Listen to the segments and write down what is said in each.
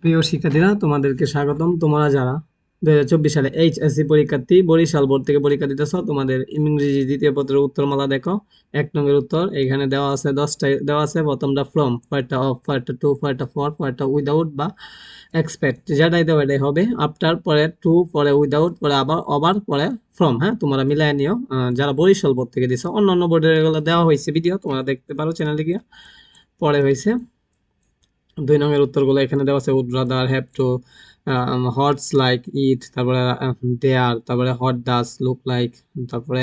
প্রিয় শিক্ষার্থীরা, তোমাদেরকে স্বাগতম। তোমরা যারা দু হাজার চব্বিশ সালে এইচএসসি পরীক্ষার্থী, বরিশাল বোর্ড থেকে পরীক্ষা দিতেছ, তোমাদের ইংরেজি দ্বিতীয় পত্রের উত্তরমালা দেখো। এক নম্বরের উত্তর, এখানে দেওয়া আছে দশটা, দেওয়া আছে প্রথমটা ফ্রম পয়েন্টটা অফ পয়েন্টটা টু পয়েন্টটা ফর পয়েন্টটা উইদাউট বা এক্সপেক্ট যেটাই দেওয়া এটাই হবে। আফটার পরে টু পরে উইদাউট পরে আবার ওভার পরে ফ্রম হ্যাঁ? তোমরা মিলাই নিও। যারা বরিশাল বোর্ড থেকে দিছো অন্য অন্য বোর্ডের এগুলো দেওয়া হয়েছে ভিডিও তোমরা দেখতে পারো চ্যানেলে গিয়ে। পরে হয়েছে। দুই নঙের উত্তরগুলো এখানে দেওয়া আছে, would rather, have to hots like it, তারপরে দেয়ার তারপরে হট ডাস, লুক লাইক, তারপরে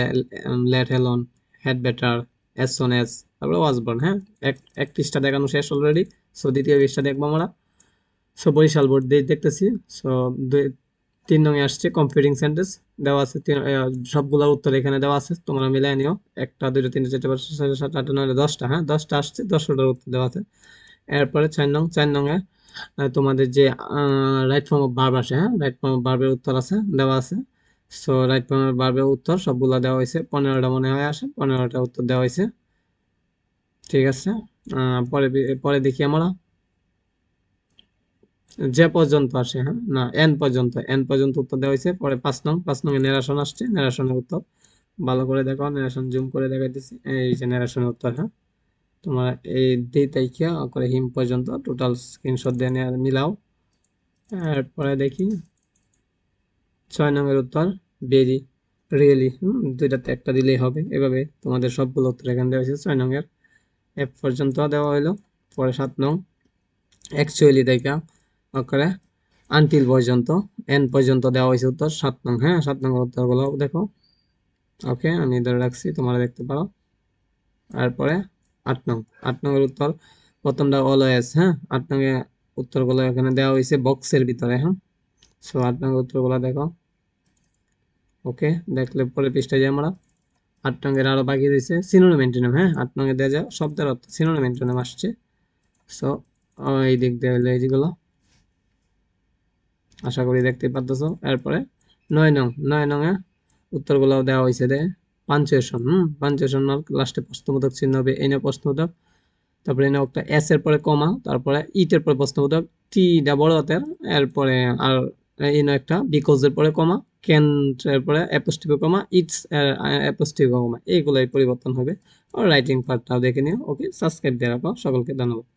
let Helen had better as soon as তারপরে ওয়াজবর্ন হ্যাঁ? এক এক পৃষ্ঠা দেখানো শেষ অলরেডি, সো দ্বিতীয় পৃষ্ঠা দেখব আমরা। সো বরিশাল বোর্ড দিয়ে দেখতেছি, সো দুই, তিন নঙে আসছে, কম্পিউটিং সেন্টেন্স দেওয়া আছে তিন সবগুলোর উত্তর এখানে দেওয়া আছে, তোমরা মিলাই নিও। একটা দুটো তিনটে, চারটে, পাঁচটা, ছয়টা, সাতটা, আটটা, নয়টা, দশটা হ্যাঁ? দশটা আসছে, দশটার উত্তর দেওয়া আছে। এরপরে চার নং চার নং এ তোমাদের যে রাইট ফর্ম অফ ভার্ব আসে হ্যাঁ? রাইট ফর্ম অফ ভার্বের উত্তর আছে, দেওয়া আছে। সো রাইট ফর্ম অফ ভার্বের উত্তর সবগুলা দেওয়া হয়েছে। পনেরোটা মনে হয় আসে, পনেরোটা উত্তর দেওয়া হয়েছে। ঠিক আছে? পরে পরে দেখি আমরা। যে পর্যন্ত আসে হ্যাঁ? না এন পর্যন্ত এন পর্যন্ত উত্তর দেওয়া হয়েছে। পরে পাঁচ নং পাঁচ নং এ নেরাশন আসছে নেরাশনের উত্তর। ভালো করে দেখো নেরাশন জুম করে দেখাইতেছি। এই যে নেরাশনের উত্তর হ্যাঁ? তোমরা এই দুই তারিখে করে হিম পর্যন্ত টোটাল স্ক্রিনশট দিয়ে নেওয়া মিলাও। এরপরে দেখি। ছয় নম্বরের উত্তর বেরি রিয়েলি হুম, দুইটাতে একটা দিলেই হবে। এভাবে তোমাদের সবগুলো উত্তর এখানে দেওয়া হয়েছে। ছয় নংয়ের এফ পর্যন্ত দেওয়া হইল। পরে সাত নং অ্যাকচুয়ালি দেখা করে আনটিল পর্যন্ত এন পর্যন্ত দেওয়া হয়েছে উত্তর সাত নং। হ্যাঁ সাত নং উত্তরগুলো দেখো। ওকে, আমি ধরে রাখছি, তোমরা দেখতে পারো। তারপরে আট নং আট নং এর উত্তর প্রথমটা অলওয়েজ হ্যাঁ? আট নং এর উত্তরগুলো এখানে দেওয়া হয়েছে বক্সের ভিতরে হ্যাঁ? সো আট নং উত্তরগুলো দেখো। ওকে দেখলে পরে পৃষ্ঠায় যাই আমরা। আট নং এর আরও বাকি রয়েছে সিনোনিম অ্যান্টোনিম হ্যাঁ? আট নং এ দেওয়া যায় শব্দের অর্থ সিনোনিম অ্যান্টোনিম আসছে। সো এই দিক দিয়ে হলো এইগুলো। আশা করি দেখতে পারতেছো। এরপরে নয় নং নয় নং এ উত্তরগুলো দেওয়া হয়েছে দে। পাঞ্চুয়েশন, হুম? পাঞ্চুয়েশন লাস্টে প্রশ্নবোধক চিহ্ন হবে এনে প্রশ্নবোধক। তারপরে এনে একটা এস এর পরে কমা, তারপরে ইটের পরে প্রশ্নবোধক টি ডা বড় হাতের, এরপরে আর এনে একটা বিকজ এর পরে কমা ক্যান এর পরে অ্যাপোস্টিভ কমা ইটস অ্যাপোস্টিভ কমা, এইগুলাই পরিবর্তন হবে। আর রাইটিং পার্টটাও দেখে নিও ওকে সাবস্ক্রাইব দিয়ে রাখো সকলকে ধন্যবাদ।